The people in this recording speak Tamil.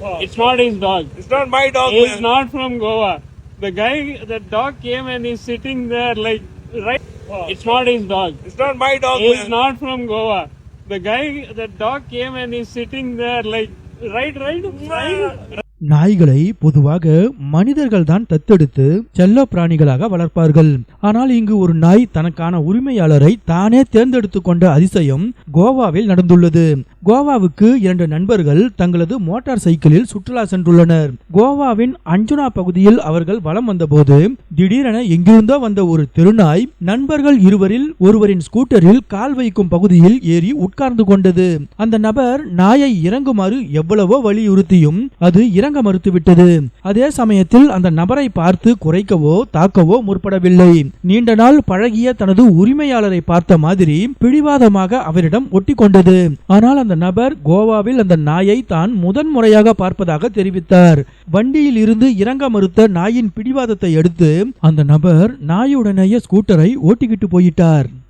It's not his dog. It's not my dog, He's man. not from Goa. The guy, the dog came and he's sitting there like right. It's not his dog. It's not my dog, He's man. not from Goa. The guy, the dog came and he's sitting there like right, right, right. நாய்களை பொதுவாக மனிதர்கள் தான் தத்தெடுத்து செல்ல பிராணிகளாக வளர்ப்பார்கள் ஆனால் இங்கு ஒரு நாய் தனக்கான உரிமையாளரை தானே தேர்ந்தெடுத்து கொண்ட அதிசயம் கோவாவில் நடந்துள்ளது கோவாவுக்கு இரண்டு நண்பர்கள் தங்களது மோட்டார் சைக்கிளில் சுற்றுலா சென்றுள்ளனர். கோவாவின் அஞ்சுனா பகுதியில் அவர்கள் வலம் வந்தபோது திடீரென எங்கிருந்தோ வந்த ஒரு தெருநாய் நண்பர்கள் இருவரில் ஒருவரின் ஸ்கூட்டரில் கால் வைக்கும் பகுதியில் ஏறி உட்கார்ந்து கொண்டது. அந்த நபர் நாயை இறங்குமாறு எவ்வளவோ வலியுறுத்தியும் அது இறங்க மறுத்துவிட்டது. அதே சமயத்தில் அந்த நபரை பார்த்து குறைக்கவோ தாக்கவோ முற்படவில்லை. நீண்ட நாள் பழகிய தனது உரிமையாளரை பார்த்த மாதிரி பிடிவாதமாக அவரிடம் ஒட்டி கொண்டது ஆனால் அந்த நபர் கோவாவில் அந்த நாயை தான் முதன் முறையாக பார்ப்பதாக தெரிவித்தார். வண்டியில் இருந்து இறங்க மறுத்த நாயின் பிடிவாதத்தை அடுத்து அந்த நபர் நாயுடனேயே ஸ்கூட்டரை ஓட்டிக்கிட்டு போயிட்டார்.